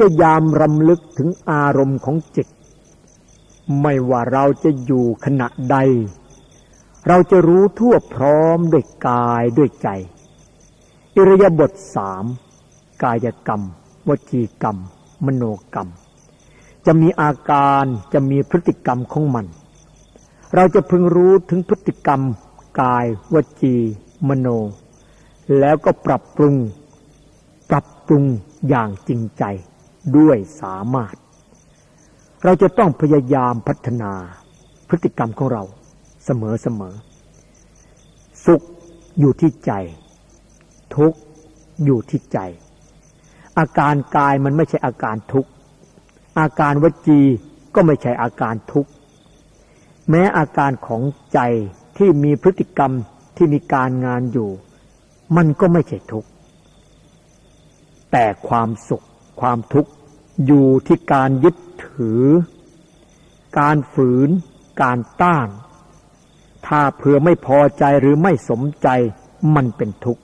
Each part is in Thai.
ยายามรำลึกถึงอารมณ์ของจิต ไม่ว่าเราจะอยู่ขณะใด เราจะรู้ทั่วพร้อมด้วยกายด้วยใจ อิริยาบถสามกายกรรม วจีกรรม มโนกรรม จะมีอาการจะมีพฤติกรรมของมัน เราจะพึงรู้ถึงพฤติกรรม กาย วจี มโน แล้วก็ปรับปรุง ปรับปรุงอย่างจริงใจ ด้วยสามารถ เราจะต้องพยายามพัฒนาพฤติกรรมของเราเสมอเสมอ สุขอยู่ที่ใจ ทุกข์อยู่ที่ใจ อาการกายมันไม่ใช่อาการทุกข์ อาการวจีก็ไม่ใช่อาการทุกข์ แม้อาการของใจที่มีพฤติกรรมที่มีการงานอยู่ มันก็ไม่ใช่ทุกข์ แต่ความสุข ความทุกข์อยู่ที่การยึดถือ การฝืน การต้าน ถ้าเผื่อไม่พอใจหรือไม่สมใจมันเป็นทุกข์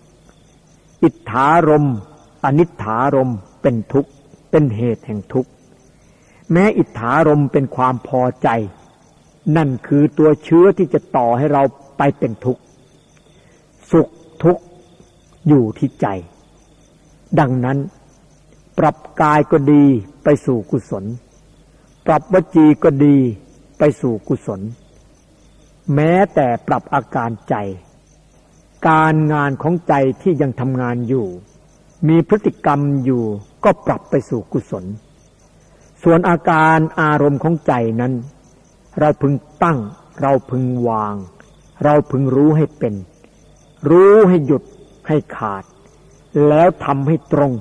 อิทธารม อนิถารมเป็นทุกข์ เป็นเหตุแห่งทุกข์ แม้อิทธารมเป็นความพอใจ นั่นคือตัวเชื้อที่จะต่อให้เราไปเป็นทุกข์ สุขทุกข์อยู่ที่ใจ ดังนั้น ปรับกายก็ดีไปสู่กุศล ปรับวจีก็ดีไปสู่กุศล แม้แต่ปรับอาการใจ การงานของใจที่ยังทำงานอยู่ มีพฤติกรรมอยู่ก็ปรับไปสู่กุศล ส่วนอาการอารมณ์ของใจนั้น เราพึงตั้ง เราพึงวาง เราพึงรู้ให้เป็น รู้ให้หยุดให้ขาด แล้วทำให้ตรง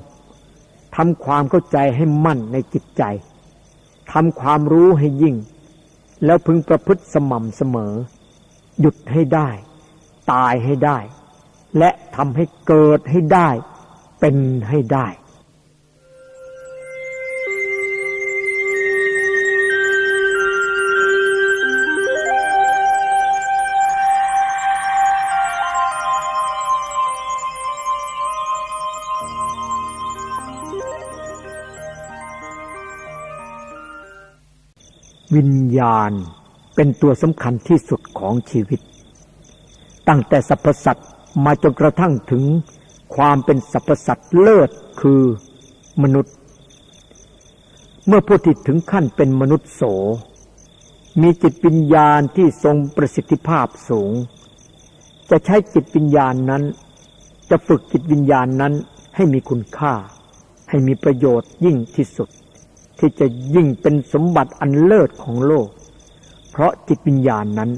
ทำความเข้าใจให้มั่นในจิตใจทำความรู้ให้ยิ่ง แล้วพึงประพฤติสม่ำเสมอ หยุดให้ได้ ตายให้ได้ และทำให้เกิดให้ได้ เป็นให้ได้ วิญญาณเป็นตัวสำคัญที่สุดของชีวิต ตั้งแต่สรรพสัตว์มาจนกระทั่งถึงความเป็นสรรพสัตว์เลิศคือมนุษย์ เมื่อผู้ที่ถึงขั้นเป็นมนุษย์โส มีจิตวิญญาณที่ทรงประสิทธิภาพสูง จะใช้จิตวิญญาณนั้น จะฝึกจิตวิญญาณนั้นให้มีคุณค่า ให้มีประโยชน์ยิ่งที่สุด ที่จะยิ่งเป็นสมบัติอันเลิศของโลก เพราะจิตวิญญาณนั้น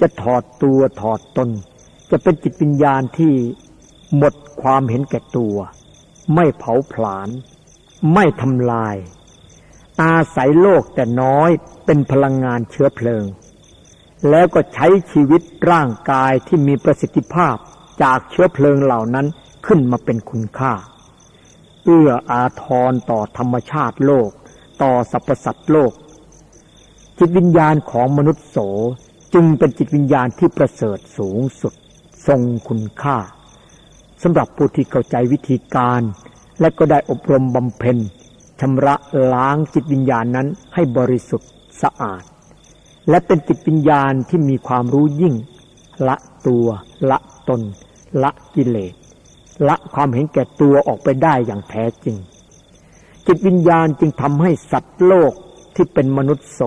จะถอดตัวถอดตน จะเป็นจิตวิญญาณที่หมดความเห็นแก่ตัว ไม่เผาผลาญ ไม่ทำลาย อาศัยโลกแต่น้อยเป็นพลังงานเชื้อเพลิง แล้วก็ใช้ชีวิตร่างกายที่มีประสิทธิภาพจากเชื้อเพลิงเหล่านั้นขึ้นมาเป็นคุณค่า เอื้ออาทรต่อธรรมชาติโลก ต่อสรรพสัตว์โลก จิตวิญญาณของมนุษย์โสจึงเป็นจิตวิญญาณที่ประเสริฐสูงสุด ทรงคุณค่าสำหรับผู้ที่เข้าใจวิธีการ และก็ได้อบรมบำเพ็ญชำระล้างจิตวิญญาณนั้นให้บริสุทธิ์สะอาด และเป็นจิตวิญญาณที่มีความรู้ยิ่ง ละตัว ละตน ละกิเลส ละความเห็นแก่ตัวออกไปได้อย่างแท้จริง จิตวิญญาณจึงทำให้สัตว์โลกที่เป็นมนุษย์โส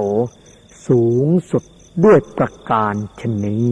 สูงสุดด้วยประการชนนี้